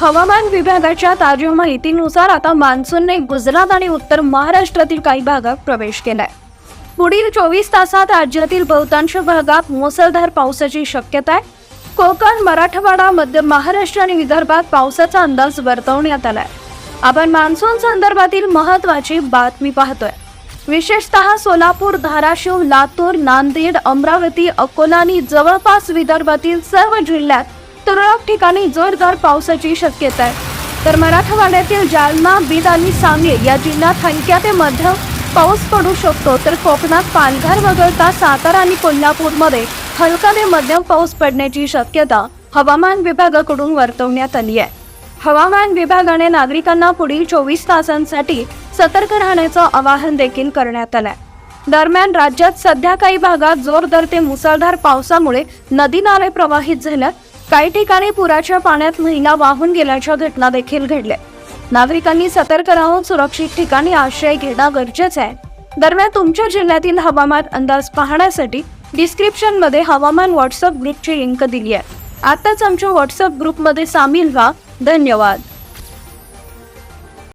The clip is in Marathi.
हवामान विभागाच्या ताज्या माहितीनुसार आता मान्सूनने गुजरात आणि उत्तर महाराष्ट्रातील काही भागात प्रवेश केलाय. पुढील चोवीस तासात राज्यातील बहुतांश भागात मुसळधार पावसाची शक्यता आहे. कोकण मराठवाडा मध्य महाराष्ट्र आणि विदर्भात पावसाचा अंदाज वर्तवण्यात आलाय. आपण मान्सून संदर्भातील महत्वाची बातमी पाहतोय. विशेषतः सोलापूर धाराशिव लातूर नांदेड अमरावती अकोला आणि जवळपास विदर्भातील सर्व जिल्ह्यात तुरळक ठिकाणी जोरदार पावसाची शक्यता आहे. तर मराठवाड्यातील जालना बीड आणि सांगली या जिल्ह्यात हलक्या ते मध्यम पाऊस पडू शकतो. तर कोकणात पालघर वगळता सातारा आणि कोल्हापूरमध्ये हलका ते मध्यम पाऊस पडण्याची शक्यता हवामान विभागाकडून वर्तवण्यात आली आहे. हवामान विभागाने नागरिकांना पुढील चोवीस तासांसाठी सतर्क राहण्याचं आवाहन देखील करण्यात आलंय. दरम्यान राज्यात सध्या काही भागात जोरदार ते मुसळधार पावसामुळे नदी नाले प्रवाहित झाल्यात. काही ठिकाणी पुराच्या पाण्यात महिला वाहून गेल्याच्या घटना देखील घडल्या. नागरिकांनी सतर्क राहून सुरक्षित ठिकाणी आश्रय घेणं गरजेचं आहे. दरम्यान तुमच्या जिल्ह्यातील हवामान अंदाज पाहण्यासाठी डिस्क्रिप्शनमध्ये हवामान व्हॉट्सअप ग्रुपची लिंक दिली आहे. आताच आमच्या व्हॉट्सअप ग्रुपमध्ये सामील व्हा. धन्यवाद.